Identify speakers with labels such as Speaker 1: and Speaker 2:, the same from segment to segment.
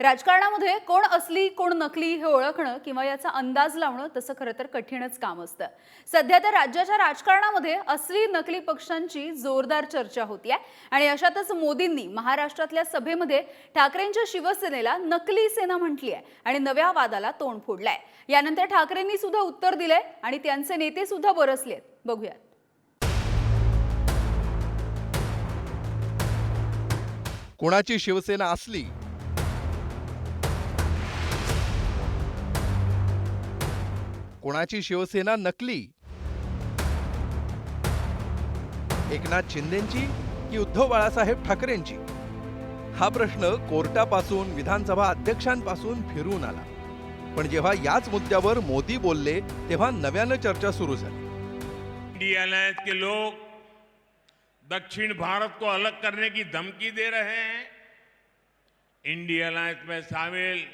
Speaker 1: राजकारणामध्ये कोण असली कोण नकली हे ओळखणं किंवा याचा अंदाज लावणं तसं खरं तर कठीणच काम असतं. सध्या तर राज्याच्या राजकारणामध्ये असली नकली पक्षांची जोरदार चर्चा होतीये आणि अशातच मोदींनी महाराष्ट्रातल्या सभेमध्ये ठाकरेंच्या शिवसेनेला नकली सेना म्हटली आहे आणि नव्या वादाला तोंड फोडलंय. यानंतर ठाकरेंनी सुद्धा उत्तर दिलंय आणि त्यांचे नेते सुद्धा बरसलेत. बघूयात.
Speaker 2: कोणाची शिवसेना असली कोणाची शिवसेना नकली? एकनाथ शिंदेची की उद्धव बाळासाहेब ठाकरेंची? हा प्रश्न कोर्टापासून विधानसभा अध्यक्षांपासून फिरून आला. पण जेव्हा याच मुद्द्यावर मोदी बोलले तेव्हा नव्यानं चर्चा सुरू झाली.
Speaker 3: इंडिया अलायंस के लोग दक्षिण भारत को अलग करने की धमकी दे रहे हैं। इंडिया अलायंस में शामिल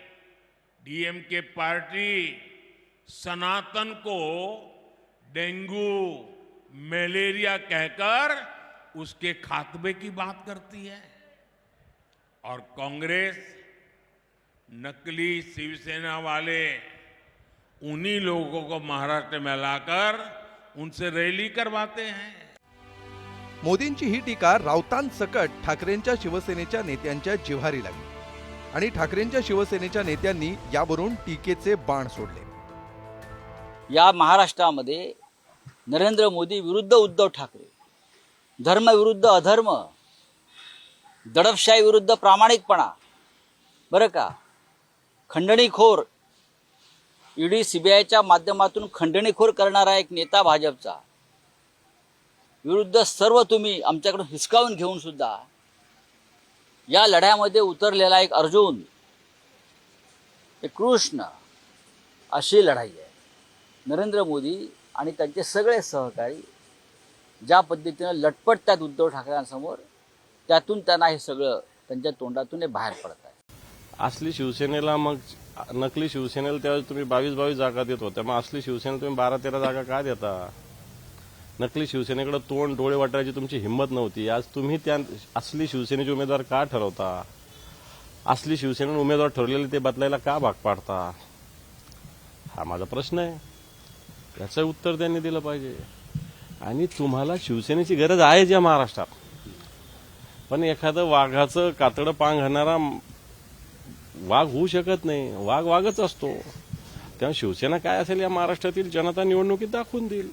Speaker 3: डीएमके पार्टी सनातन को डेंगू, मलेरिया कहकर उसके खात्मे की बात करती है। और कांग्रेस, नकली शिवसेना वाले, उन्हीं लोगों को महाराष्ट्र में लाकर उनसे रैली करवाते हैं।
Speaker 2: मोदींची ही टीका राऊतांसकट ठाकरेंच्या शिवसेनेच्या नेत्यांच्या जिव्हारी लागली आणि ठाकरेंच्या शिवसेनेच्या नेत्यांनी यावरून टीकेचे बाण सोडले.
Speaker 4: या महाराष्ट्रामध्ये नरेंद्र मोदी विरुद्ध उद्धव ठाकरे धर्म विरुद्ध अधर्म दडपशाही विरुद्ध प्रामाणिकपणा बरं का? खंडणीखोर ईडी सीबीआयच्या माध्यमातून खंडणीखोर करणारा एक नेता भाजपचा विरुद्ध सर्व तुम्ही आमच्याकडून हिसकावून घेऊन सुद्धा या लढ्यामध्ये उतरलेला एक अर्जुन एक कृष्ण अशी लढाई आहे. नरेंद्र मोदी आणि त्यांचे सगळे सहकारी ज्या पद्धतीनं लटपटतात उद्धव ठाकरेंसमोर त्यातून त्यांना हे सगळं त्यांच्या तोंडातून हे बाहेर पडत आहे.
Speaker 5: असली शिवसेनेला मग नकली शिवसेनेला त्यावेळेस तुम्ही बावीस बावीस जागा देत होत्या मग असली शिवसेनेला तुम्ही बारा तेरा जागा का देता? नकली शिवसेनेकडे तोंड डोळे वाटायची तुमची हिंमत नव्हती. आज तुम्ही त्या असली शिवसेनेचे उमेदवार का ठरवता? असली शिवसेनेने उमेदवार ठरवलेले ते बदलायला का भाग पाडता? हा माझा प्रश्न आहे. याचं उत्तर त्यांनी दिलं पाहिजे. आणि तुम्हाला शिवसेनेची गरज आहे या महाराष्ट्रात. पण एखादं वाघाचं कातडं पांग घालणारा वाघ होऊ शकत नाही. वाघ वाघच असतो. तेव्हा शिवसेना काय असेल या महाराष्ट्रातील जनता निवडणुकीत दाखवून देईल.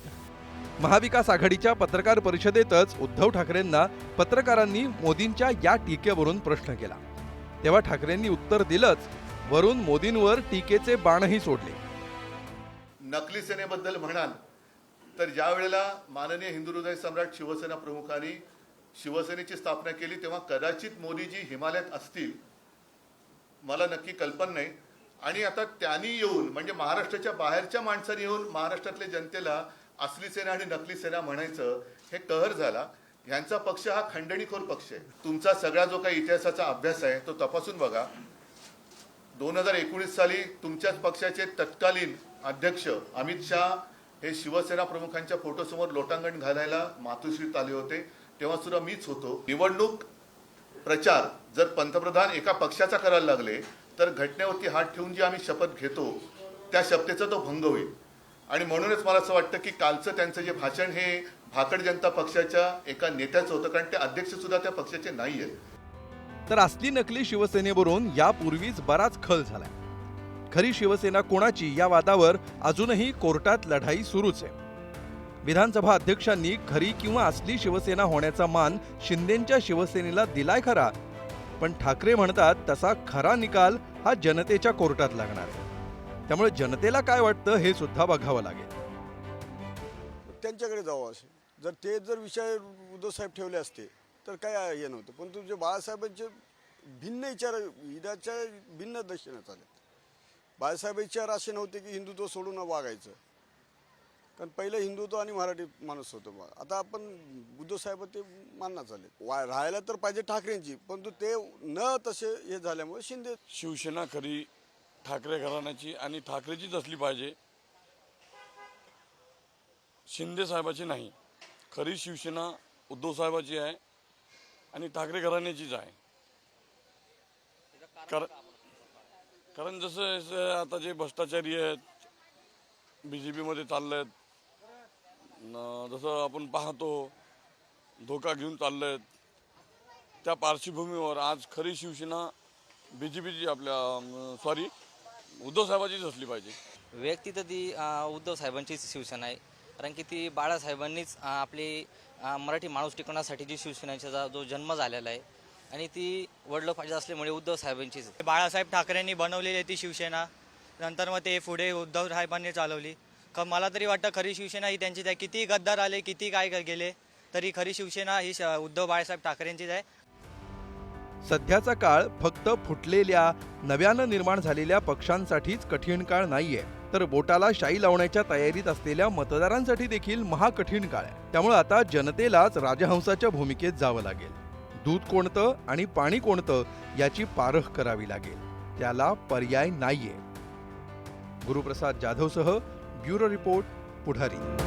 Speaker 2: महाविकास आघाडीच्या पत्रकार परिषदेतच उद्धव ठाकरेंना पत्रकारांनी मोदींच्या या टीकेवरून प्रश्न केला. तेव्हा ठाकरेंनी उत्तर दिलंच वरून मोदींवर टीकेचे बाणही सोडले.
Speaker 6: नकली सेनेबद्दल म्हणाल तर ज्या वेळेला माननीय हिंदू हृदय सम्राट शिवसेना प्रमुखांनी शिवसेनेची स्थापना केली तेव्हा कदाचित मोदीजी हिमालयात असतील. मला नक्की कल्पना नाही. आणि आता त्यांनी येऊन म्हणजे महाराष्ट्राच्या बाहेरच्या माणसांनी येऊन महाराष्ट्रातल्या जनतेला असली सेना आणि नकली सेना म्हणायचं हे कहर झाला. ह्यांचा पक्ष हा खंडणीखोर पक्ष आहे. तुमचा सगळा जो काही इतिहासाचा अभ्यास आहे तो तपासून बघा. दोन हजार एकोणीस साली तुमच्याच पक्षाचे तत्कालीन अध्यक्ष अमित शहा हे शिवसेना प्रमुखांच्या फोटोसमोर लोटांगण घालायला मातोश्रीत आले होते. तेव्हा सुद्धा मीच होतो. निवडणूक प्रचार जर पंतप्रधान एका पक्षाचा करायला लागले तर घटनेवरती हात ठेवून जी आम्ही शपथ घेतो त्या शपथेचा तो भंग होईल. आणि म्हणूनच मला असं वाटतं की कालचं त्यांचं जे भाषण हे भाकड जनता पक्षाच्या एका नेत्याचं होतं कारण ते अध्यक्ष सुद्धा त्या पक्षाचे नाही आहेत
Speaker 2: तर असली नकली शिवसेनेवरून यापूर्वीच बराच खल झालाय. खरी शिवसेना कोणाची या वादावर अजूनही कोर्टात लढाई सुरूच आहे. विधानसभा अध्यक्षांनी खरी किंवा असली शिवसेना होण्याचा मान शिंदेच्या शिवसेनेला दिलाय खरा पण ठाकरे म्हणतात तसा खरा निकाल हा जनतेच्या कोर्टात लागणार त्यामुळे जनतेला काय वाटतं हे सुद्धा बघावं लागेल.
Speaker 7: त्यांच्याकडे जावं असे जर ते जर विषय उद्धवसाहेब ठेवले असते तर काय हे नव्हतं. पण तुमचे बाळासाहेबांचे भिन्न विचार हिंदाच्या भिन्न दर्शनं आले. बाळासाहेब विचार असे नव्हते की हिंदुत्व सोडून वागायचं. कारण पहिलं हिंदुत्व आणि मराठी माणूस होतो बा आता आपण बुद्धसाहेब ते मानना चालेल वा राहायला तर पाहिजे ठाकरेंची परंतु ते न तसे हे झाल्यामुळे शिंदे
Speaker 8: शिवसेना खरी ठाकरे घराण्याची आणि ठाकरेचीच असली पाहिजे. शिंदे साहेबाची नाही. खरी शिवसेना उद्धव साहेबाची आहे. आणि ठाकरे घराण्याचीच आहे. कारण कारण जसं आता जे भ्रष्टाचारी आहेत बी जे पीमध्ये चाललेत आहेत जसं आपण पाहतो धोका घेऊन चाललेत त्या पार्श्वभूमीवर आज खरी शिवसेना बी जे पीची आपल्या सॉरी उद्धव साहेबाचीच असली पाहिजे.
Speaker 9: व्यक्ती तर ती उद्धव साहेबांचीच शिवसेना आहे. कारण की ती बाळासाहेबांनीच आपली मराठी माणूस टिकवण्यासाठी जी शिवसेनेचा जा- जन्म झालेला आहे आणि ती वडलं पाहिजे असल्यामुळे उद्धव साहेबांचीच आहे.
Speaker 10: बाळासाहेब ठाकरेंनी बनवलेली आहे ती शिवसेना. नंतर मग ते पुढे उद्धव साहेबांनी चालवली. क मला तरी वाटतं खरी शिवसेना ही त्यांचीच आहे. किती गद्दार आले किती काय गेले तरी खरी शिवसेना ही श- उद्धव बाळासाहेब ठाकरेंचीच आहे.
Speaker 2: सध्याचा काळ फक्त फुटलेल्या नव्यानं निर्माण झालेल्या पक्षांसाठीच कठीण काळ नाहीये. तर बोटाला शाई लावण्याच्या तयारीत असलेल्या मतदारांसाठी देखील महाकठीण काळ आहे. त्यामुळे आता जनतेलाच राजहंसाच्या भूमिकेत जावं लागेल. दूध कोणतं आणि पाणी कोणतं याची पारख करावी लागेल. त्याला पर्याय नाहीये. गुरुप्रसाद जाधवसह ब्युरो रिपोर्ट पुढारी.